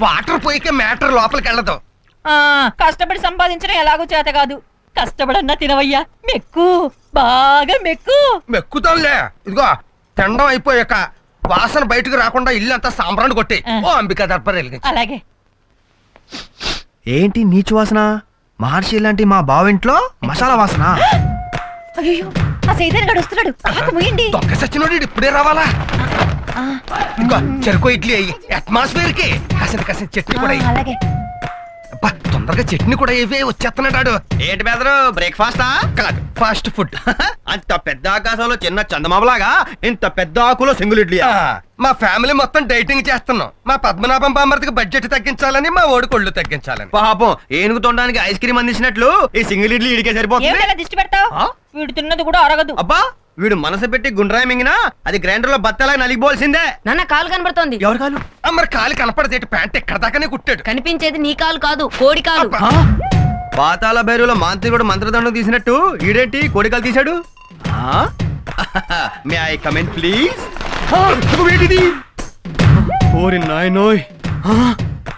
Water పోయికే matter లోపలికి వెళ్ళదు ఆ కష్టపడి సంపాదించడం ఎలాగో చేత కాదు. కష్టపడన్నా తినవయ్యా. మెక్కు. బాగా మెక్కు. మెక్కుతాంలే ఇదిగో తిండం అయిపోయాక వాసన బయటకు రాకుండా ఇల్లు అంతా సాంబ్రాన్ని కొట్టి. ఓ అంబికా దర్బార్ వెలిగించు. అలాగే. ఏంటి నీచు వాసన? మహర్షి లాంటి మా బావింట్లో మసాలా వాసన. అయ్యో ఆ సైతాన్ గడు వస్తున్నాడు. ఆకు ముయండి దొంగ సచ్చినోడు ఇప్పుడే రావాలా? ఇంకో చెరుకు ఇడ్లీ అయ్యి అట్మాస్ఫియర్కి. కాసిన కాసిన చట్నీ కూడా అయ్యి. అలాగే. అబ్బా, తొందరగా చట్నీ కూడా ఇవే వచ్చేస్తున్నాడు. ఏంటి బెదరు బ్రేక్ఫాస్టా కాదు ఫాస్ట్ ఫుడ్ అంత పెద్ద ఆకాశంలో చిన్న చందమామలాగా ఇంత పెద్ద ఆకులో సింగిల్ ఇడ్లీ ఆ, మా ఫ్యామిలీ మొత్తం డైటింగ్ చేస్తున్నాం. మా పద్మనాభం బామ్మర్తికి బడ్జెట్ తగ్గించాలని మా ఓడి కొళ్ళు తగ్గించాలని. పాపం ఏనుగు తొండడానికి ఐస్ క్రీమ్ అందించినట్లు ఈ సింగిల్ ఇడ్లీ ఇడికే సరిపోతుంది. ఏమిటలా దిష్టి పెడతావు? ఆ? వీడు తిన్నది కూడా అరగదు. అబ్బా వీడు మనసు పెట్టి గుండ్రాయి మింగినా అది గ్రైండర్లో బత్తలా నలిగిపోవాల్సిందే. నాన్న కాలు కనబడుతోంది. ఎవరు కాదు ఆ, మరి కాలు కనపడదేటి ప్యాంట్ ఎక్కడ దాకానే కుట్టాడు. కనిపించేది నీ కాలు కాదు కోడి కాలు. పాతాల భైరులో మాంత్రికుడు మంత్రదండం తీసినట్టు ఈడేంటి? కోడికలు తీశాడు? మే ఐ కమెంట్ ప్లీజ్ ఓరి నాయనోయ్.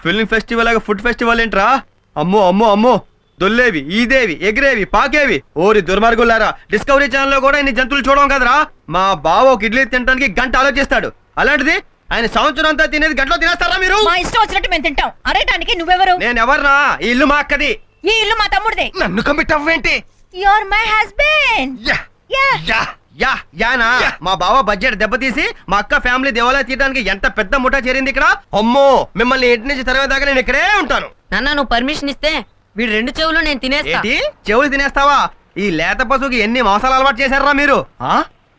ఫిల్మ్ ఫెస్టివల్ లాగా ఫుడ్ ఫెస్టివల్ ఏంట్రా? అమ్మో అమ్మో అమ్మో. దొల్లేవి ఈదేవి ఎగిరేవి పాకేవి. ఓరి దుర్మార్గులారా డిస్కవరీ ఛానల్లో కూడా ఇన్ని జంతువులు చూడడం కదరా? మా బావ ఒక ఇడ్లీ తినడానికి గంట ఆలోచిస్తాడు. అలాంటిది ఆయన సంవత్సరం అంతా తినేది గంటలో తినేస్తారా మీరు? మా ఇష్టం వచ్చినట్టు మేము తింటాం. అరేటానికి నువ్వెవరు? నేను ఎవర్నా ఈ ఇల్లు మా అక్కది. ఈ ఇల్లు మా తమ్ముడిదే. నన్ను అవ్వేంటి your my husband yeah. Yeah. Yeah yeah Yana. మా బావ బడ్జెట్ దెబ్బతీసి మా అక్క ఫ్యామిలీ దేవాలయ తీయడానికి ఎంత పెద్ద ముఠా చేరింది ఇక్కడ? అమ్మో మిమ్మల్ని ఇంటి నుంచి తరవేదాకా నేను ఇక్కడే ఉంటాను. నాన్న నువ్వు పర్మిషన్ ఇస్తే వీడు రెండు చెవులు నేను తినేస్తా. ఏంటి? చెవులు తినేస్తావా? ఈ లేత పశువుకి ఎన్ని మోసాలు అలవాటు చేశారా మీరు? ఆ?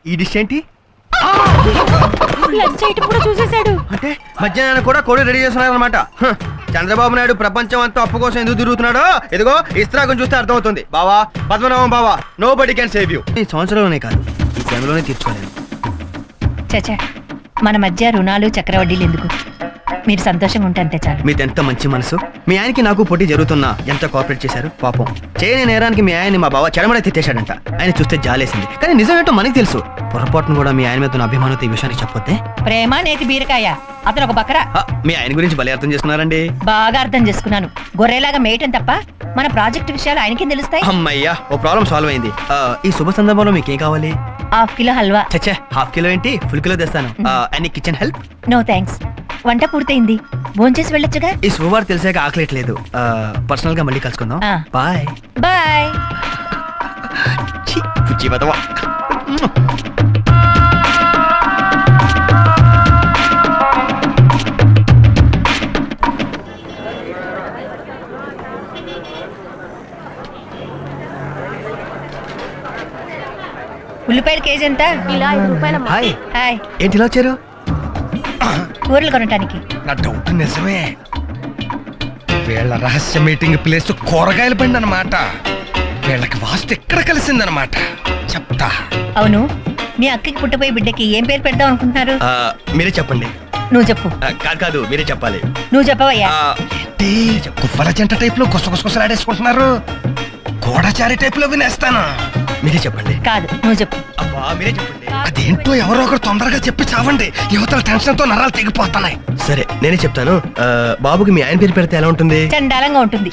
ఈ డిష్ ఏంటి? లంచ్ ఐటమ్ కూడా చూసేశాడు. అంటే మధ్యాహ్నం కూడా కోడి రెడీ చేస్తున్నారనమాట చంద్రబాబు నాయుడు ప్రపంచం అంతా అప్పు కోసం ఎందుకు తిరుగుతున్నాడో ఇదిగో ఇస్త్రాగం చూస్తే అర్థమవుతుంది. బావా పద్మనాభం బావా నో బడి క్యాన్ సేవ్ యూ ఈ సంవత్సరంలోనే కాదు ఈ టైంలోనే తీర్చుకోలేను. చచా మన మధ్య రుణాలు చక్రవడ్డీలు ఎందుకు? మీరు సంతోషంగా ఉంటే అంతే చాలు. మీది ఎంత మంచి మనసు? మీ ఆయనకి నాకు పోటీ జరుగుతున్నా ఎంత కోఆపరేట్ చేశారు? పాపం. చేయని నేరానికి మీ ఆయన్ని మా బావ చెడమడ తిట్టేశాడంట. ఆయన చూస్తే జాలేసింది. కానీ నిజం ఏంటో మనకి తెలుసు. పొరపాటును కూడా మీ ఆయన మీద ఉన్న అభిమానంతో ఈ విషయానికి చెప్పొద్దే? ప్రేమ నేతి బీరకాయ. అతను ఒక బకరా. ఆ, మీ ఆయన గురించి భలే అర్థం చేసుకున్నారండి. బాగా అర్థం చేసుకున్నాను. గొర్రెలాగా మేయటం తప్ప మన ప్రాజెక్ట్ విషయాలు ఆయనకేం తెలుస్తాయి? అమ్మయ్యా ఓ ప్రాబ్లం సాల్వ్ అయింది. ఆ, ఈ శుభ సందర్భంలో మీకేం కావాలి? Half kilo halwa. చచ్చే హాఫ్ కిలో ఏంటి? ఫుల్ కిలో తెస్తాను. అన్ని కిచెన్ హెల్ప్ నో థ్యాంక్స్ వంట పూర్తయింది. భోంచేసి వెళ్ళొచ్చుగా? ఈ శుభవార్త తెలిసాక ఆకలేట్లేదు. పర్సనల్గా మళ్ళీ కలుసుకుందాం. ఆ. బాయ్. బాయ్. ఉల్లిపాయల కేజీ ఎంత? హాయ్. హాయ్. ఏంటి ఇలా వచ్చారు? కూరలు కొనటానికి. నా డౌట్ నిజమే. వీళ్ళ రహస్య మీటింగ్ ప్లేస్ కూరగాయల బండి అన్నమాట వీళ్ళకి వాస్తు ఎక్కడ కలిసిందన్నమాట చెప్తా. అవును మీ అక్కకి పుట్టపోయే బిడ్డకి ఏం పేరు పెడదాం అనుకుంటున్నారు? ఆ, మీరే చెప్పండి. నువ్వు చెప్పు. ఆ, కాదు కాదు మీరే చెప్పాలి. నువ్వు చెప్పవయ్యా. ఆ, ఏంటి? కువ్వల జంట టైప్లో గుసగుసలాడేసుకుంటున్నారు గోడచారి టైప్లో వినేస్తాను? మీరే చెప్పండి. కాదు నువ్వు చెప్పు. అబ్బా మీరే చెప్పండి. అదేంటో ఎవరో ఒకరు తొందరగా చెప్పి చావండి. యువతల టెన్షన్తో నరాలు తెగిపోతున్నాయి. సరే నేనే చెప్తాను. ఆ, బాబుకి మీ ఆయన పేరు పెడితే ఎలా ఉంటుంది? చండాలంగా ఉంటుంది.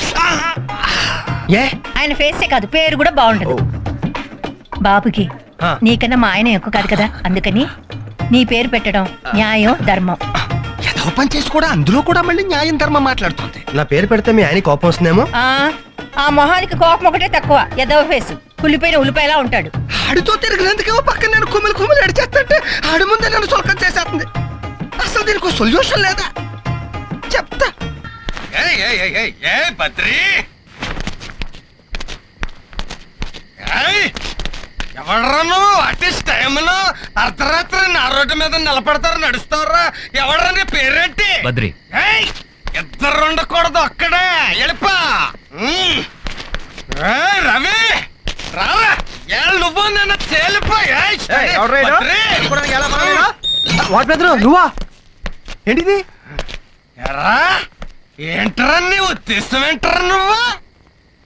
ఏ! ఆయన ఫేసే కాదు పేరు కూడా బాగుంటది ఓ. బాబుకి ఆ. నీకన్నా మా ఆయన ఎక్కువ కాదు కదా అందుకని నీ పేరు పెట్టడం న్యాయం ధర్మం. ఏదో పని చేసి కూడా అందులో కూడా మళ్ళీ న్యాయం ధర్మం మాట్లాడుతుంది. నా పేరు పెడితే మీ ఆయన కోపం వస్తుందేమో? ఆ ఆ మొహానికి కోపం ఒకటే తక్కువ. ఎదవ ఫేసు. కుళ్ళిపోయిన ఉల్లిపాయలా ఉంటాడు. ఆడితో తిరిగినందుకేమో పక్కన నేను కుమిలి కుమిలి అడిచేస్తుంటే ఆడి ముందే నన్ను సొలకం చేసేస్తుంది. అసలు దీనికి సొల్యూషన్ లేదా? చెప్తా. ఏయ్, ఏయ్, ఏయ్, ఏయ్, ఏయ్, బద్రి! ఏయ్, ఎవడ్రా నువ్వు? టైంలో అర్ధరాత్రి నా రోడ్డు మీద నిలబడతారు నడుస్తారా? ఎవడ్రా నీ పేరేంటి? బద్రి. ఏయ్! ఇద్దరు ఉండకూడదు అక్కడే. ఏయ్, రవి. రారా. నువ్వు నన్ను తేలిపోయి నువ్వా? ఏంటిది? ఎరా ఏంట్రా నీ ఉద్దేశం ఏంట్రా నువ్వు?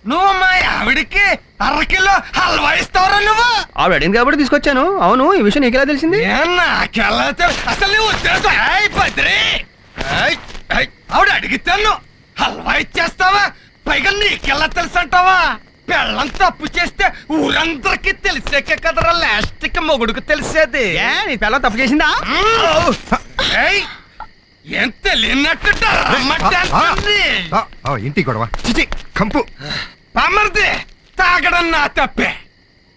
నువ్వు మా ఆవిడికి అరకిలో హల్వా ఇస్తావురా నువ్వు? ఆవిడ అడిగింది కాబట్టి తీసుకొచ్చాను. అవును ఈ విషయం నీకు ఎలా తెలిసింది నాకెలా అసలు నీ ఉద్దేశం ఆవిడ అడిగితేను హల్వా ఇచ్చేస్తావా? పైగా నీకెలా తెలుసు అంటావా? పెళ్ళం తప్పు చేస్తే ఊరందరికీ తెలిసాకే కదరా లాస్ట్కి మొగుడుకు తెలిసేది. నీ పిల్ల తప్పు చేసిందా? ఏం తెలియనట్టు ఇంటి గొడవ. చిచి కంపు. బామర్ది తాగడం నా తప్పే.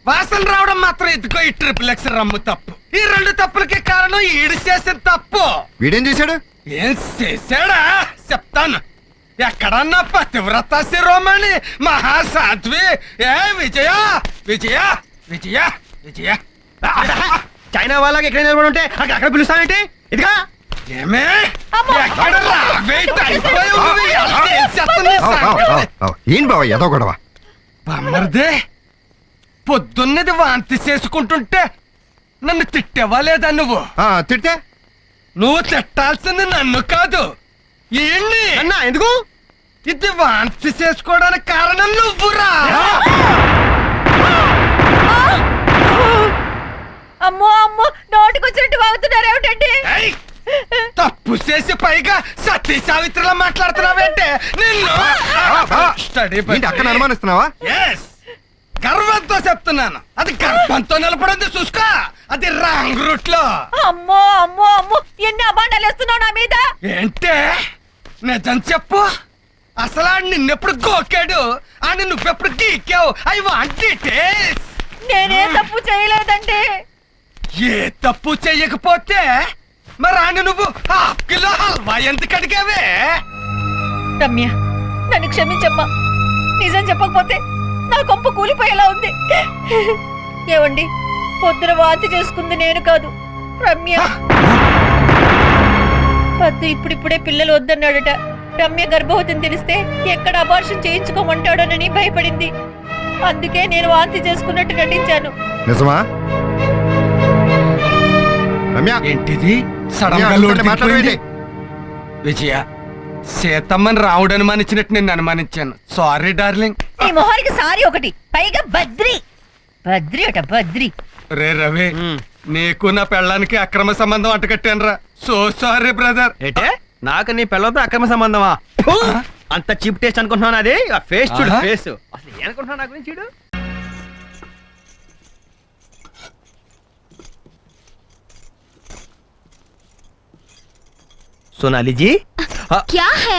వాసన రావడం మాత్రం ఇదిగో ఈ ట్రిపుల్ ఎక్స్ రమ్ము తప్పు. ఈ రెండు తప్పులకి కారణం ఈడు చేసిన తప్పు. వీడేం చేశాడు? ఏం చేశాడా? చెప్తాను. ఎక్కడన్నా పతివ్రత శిరోమణి మహాసాధ్వి. ఏ విజయ విజయ విజయ విజయ. చైనా వాళ్ళకి ఎక్కడ నిలబడి ఉంటే అక్కడ అక్కడ పిలుస్తానంటే ఇదిగా. ఏమే! ఎక్కడ రా? వెయిట్ అయిపోయావు నువ్వు. ఎలా చేసేస్తుంది ఆ, ఆ, ఆ, సంగతి? ఆ. ఏం బావ ఏదో గొడవ. బామ్మర్దే పొద్దున్నది వాంతి చేసుకుంటుంటే నన్ను తిట్టేవా లేదా నువ్వు? ఆ, తిడితే? నువ్వు తిట్టాల్సింది నన్ను కాదు. ఏంటి అన్నా ఎందుకు? ఇది వాంతి చేసుకోవడానికి కారణం నువ్వురా. అమ్మో అమ్మో నోటికొచ్చినట్టు వాగుతున్నారు ఏమిటండి? ఏయ్! తప్పు చేసి పైగా సతీ సావిత్రిలా మాట్లాడుతున్నావేంటే? నిన్ను స్టడీ ఏంటి అక్కడ అనుమానిస్తున్నావా? ఎస్ గర్వంతో చెప్తున్నాను. అది గర్భంతో నిలబడింది చూసుకో అది రాంగ్ రూట్లో అమ్మో అమ్మో అమ్మో. ఎన్ని అబాండాలు వేస్తున్నావు నా మీద? ఏంటే? నిజం చెప్పు. అసలు ఆడు నిన్నెప్పుడు గోకాడు. అని నువ్వెప్పుడు గీకావు. ఐ వాంట్ నేనే తప్పు చేయలేదండి. ఏ తప్పు చెయ్యకపోతే మరి ఆడు నువ్వు హాఫ్ కిలో హల్వా ఎందుకు అడిగావే? రమ్య నన్ను క్షమించమ్మా. నిజం చెప్పకపోతే నా కొంప కూలిపోయేలా ఉంది. ఏవండి పొద్దున వాంతి చేసుకుంది నేను కాదు. రమ్య. పద్దు ఇప్పుడిప్పుడే పిల్లలు వద్దన్నాడట. రమ్య గర్భవతిని తెలిస్తే ఎక్కడ అబార్షన్ చేయించుకోమంటాడోనని భయపడింది. అందుకే నేను వాంతి చేసుకున్నట్టు నటించాను. నిజమా? రమ్య. ఏంటిది? సడన్గా లోటు. విజయ సీతమ్మని రావుడు అనుమానించినట్టు నేను అనుమానించాను. సారీ డార్లింగ్ ఈ మొహానికి సారీ ఒకటి. పైగా బద్రి. బద్రి అట బద్రి. రే రవి నీకు నా పెళ్ళానికి అక్రమ సంబంధం అంటకట్టాను రా సో సారీ బ్రదర్ ఏంటే? నాకు నీ పిల్లలతో అక్రమ సంబంధమా! అంత చీప్ టేస్ట్ అనుకుంటున్నాను అది ఆ ఫేస్ చూడు. ఫేస్ అసలు ఏమనుకుంటున్నావు నా గురించి చూడు? సోనాలిజీ? క్యా హే?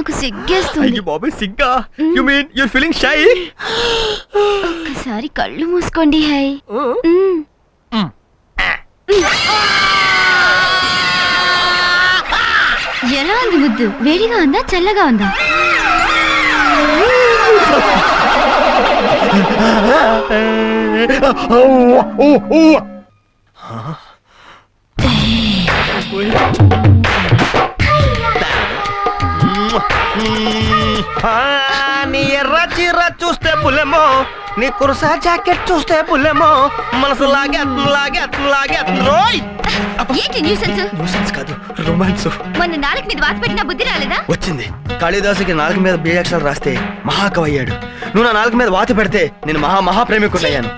నాకు సిగ్గేస్తుంది అయ్యో బాబోయ్ సిగ్గా. You mean you feeling shy ఒక్కసారి కళ్ళు మూసుకోండి హై. మ్మ్. ఎలా ఉంది ముద్దు? వేడిగా ఉందా చల్లగా ఉందా? నీ ఎర్ర చీర చూస్తే పులెమో నీ కురసా జాకెట్ చూస్తే పులెమో మనసు లాగే లాగే లాగే రోయ్ ఏంటి న్యూసెన్స్ న్యూసెన్స్ కాదు రొమాన్స్ మొన్న నాలుగు మీద వాత పెట్టిన బుద్ధి రాలేదా? వచ్చింది. కాళిదాసుకి నాలుగు మీద బీజాక్షరాలు రాస్తే మహాకవి అయ్యాడు. నువ్వు నా నాలుగు మీద వాత పెడితే నేను మహా మహా ప్రేమికుడయ్యాను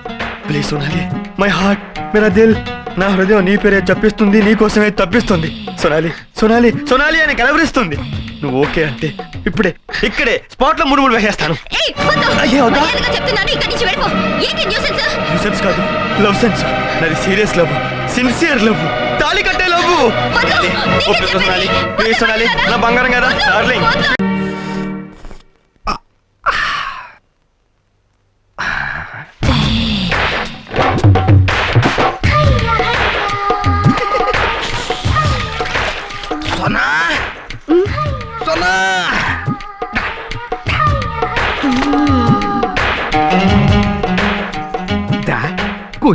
ప్లీజ్ సోనాలి. మై హార్ట్ మేరా దిల్ నా హృదయం నీ పేరే చెప్పిస్తుంది నీ కోసమే తప్పిస్తుంది. సోనాలి సోనాలి సోనాలి అని కలవరిస్తుంది. నువ్వు ఓకే అంటే ఇప్పుడే ఇక్కడే స్పాట్లో మూడు మూడు వేసేస్తాను. సెన్స్ కాదు లవ్ సెన్స్. నాది సీరియస్ లవ్ సిన్సియర్ లవ్ తాళి కట్టే లవ్. సోనాలి ప్లీజ్ సోనాలి నా బంగారం కదా డార్లింగ్.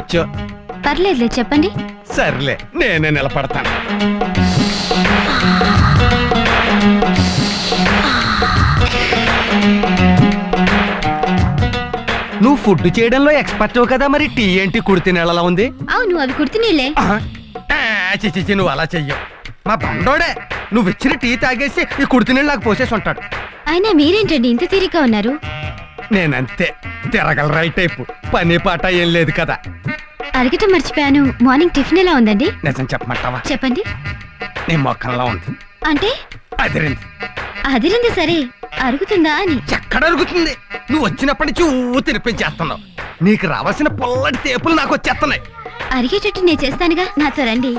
కూర్చో. పర్లేదులే చెప్పండి. సర్లే నేనే నిలబడతాను. నువ్వు ఫుడ్ చేయడంలో ఎక్స్పర్ట్ కదా మరి? టీ ఏంటి కుడితి నెలలా ఉంది? అవును అవి కుర్తి నీళ్ళే. నువ్వు అలా చెయ్యవు మా బండోడే నువ్వు ఇచ్చిన టీ తాగేసి ఈ కుడితి నీళ్ళు నాకు పోసేసి ఉంటాడు. అయినా మీరేంటండి ఇంత తీరిగ్గా ఉన్నారు? నేనంతే తిరగల రైట్ టైపు. పని పాట ఏం లేదు కదా. అడగటం మర్చిపోయాను. మార్నింగ్ టిఫిన్ ఎలా ఉందండి? నిజం చెప్పమంటావా? చెప్పండి. నీ మొక్కల్లో ఉంది. అంటే? అదిరింది. అదిరింది సరే. అరుగుతుందా అని. ఎక్కడ అరుగుతుంది? నువ్వు వచ్చినప్పటి నుంచి ఊ తినిపించేస్తున్నావు. నీకు రావాల్సిన పొల్లటి తేపులు నాకు వచ్చేస్తున్నాయి. అరిగేటట్టు నేను చేస్తానుగా. నాతో రండి.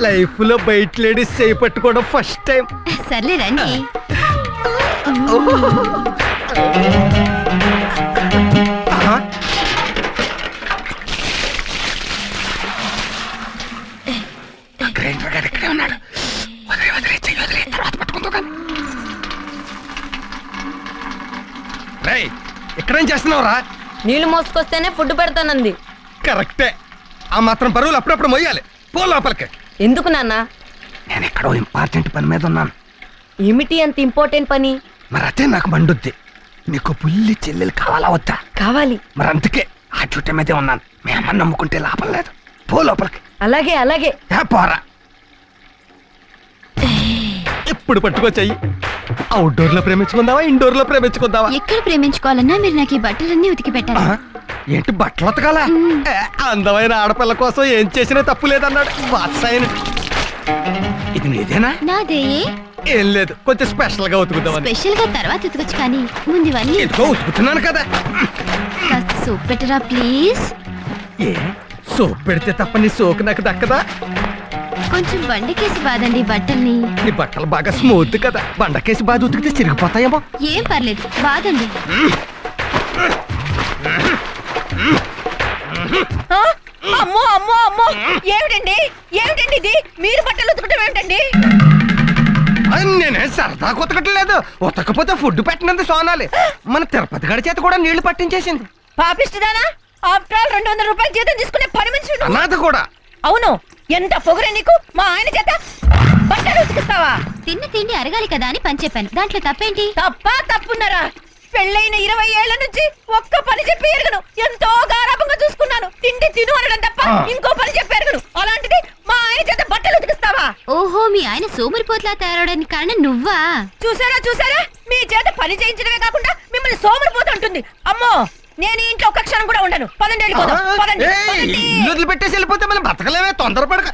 లైఫ్లో బయట లేడీస్ చేయి పట్టుకోవడం ఫస్ట్ టైం సర్లే రండి. చేస్తున్నావురా? నీళ్ళు మోసుకొస్తేనే ఫుడ్ పెడతానంది. కరెక్టే. ఆ మాత్రం పరువులు అప్పుడప్పుడు మొయ్యాలి. పో లోపలికి. ఎందుకు నాన్న? నేను ఎక్కడో ఇంపార్టెంట్ పని మీద ఉన్నాను. ఏమిటి అంత ఇంపార్టెంట్ పని? మరి అదే నాకు మండుద్ది. నీకు పుల్లి చెల్లెలు కావాలా వద్దా? కావాలి. మరి అందుకే ఆ చుట్ట మీదే ఉన్నాను. మీ అమ్మ నమ్ముకుంటే లాభం లేదు. పో లోపలికి. అలాగే అలాగే. ఏ పోరా. ఎప్పుడు పట్టుకొచ్చాయి? అవుట్డోర్లో ప్రేమించుకుందావా? ఇండోర్లో ప్రేమించుకుందావా? ఎక్కడ ప్రేమించుకోవాలన్నా మీరు నాకు ఈ బట్టలన్నీ ఉతికి పెట్టాలి? ఏంటి బట్టలు ఉతకాలా? ఏ, అందమైన ఆడపిల్ల కోసం ఏం చేసినా తప్పు లేదన్నాడు. వాత్సాయన ఇది నీదేనా? నాదే ఏం? లేదు కొంచెం స్పెషల్గా ఉతుకుదామని. స్పెషల్గా తర్వాత ఉతకొచ్చు కానీ ముందు ఇవన్నీ. ఇదిగో ఉతుకుతున్నాను కదా. కాస్త సూప్ పెట్టరా ప్లీజ్ ఏ సోప్ పెడితే తప్ప నీ సోకు నాకు దక్కదా? కొంచెం బండకేసి బాదండి బట్టల్ని. నీ బట్టలు బాగా స్మూత్ కదా. బండకేసి బాగా ఉతికితే చిరిగిపోతాయేమో. ఏం పర్లేదు బాదండి. ఆ? అమ్మో అమ్మో అమ్మో. ఏమిటండి? ఏమిటండి ఇది? మీరు బట్టలు ఉతకటం ఏమిటండి? అది నేనే సరదా ఉతకట్లేదు. ఉతకపోతే ఫుడ్ పెట్టినంత సోనాలి. మన తిరుపతి గడి చేత కూడా నీళ్ళు పట్టించేసింది. పాపిస్తుందానా ఆఫ్టర్ ఆల్ రెండు వందల రూపాయలు జీతం తీసుకునే పని మనిషి నువ్వు. అనాథ కూడా. అవును. ఎంత పొగరే నీకు? మా ఆయన చేత బట్టలు ఉతికిస్తావా? తిన్న తిండి అరగాలి కదా అని పని చెప్పాను. దాంట్లో తప్పేంటి? తప్ప తప్పున్నారా? పెళ్ళైన ఇరవై ఏళ్ళ నుంచి ఒక్క పని చెప్పి ఎరగను. ఎంతో గారాభంగా చూసుకున్నాను. తిండి తిను అనడం తప్ప. ఇంకో పని చెప్పి ఎరగను. అలాంటిది మా ఆయన చేత బట్టలు ఉతికిస్తావా? ఓహో మీ ఆయన సోమరిపోట్లా తయారవడానికి కారణం నువ్వా? చూసారా చూసారా? మీ చేత పని చేయించడమే కాకుండా మిమ్మల్ని సోమరిపోతూ ఉంటుంది అమ్మో! నేను ఈ ఇంట్లో ఒక్క క్షణం కూడా ఉండను. పదండి వెళ్ళిపోదాం. పదండి. పదండి. ఇల్లు వదిలిపెట్టేసి వెళ్ళిపోతే మనం బతకలేమే తొందరపడక.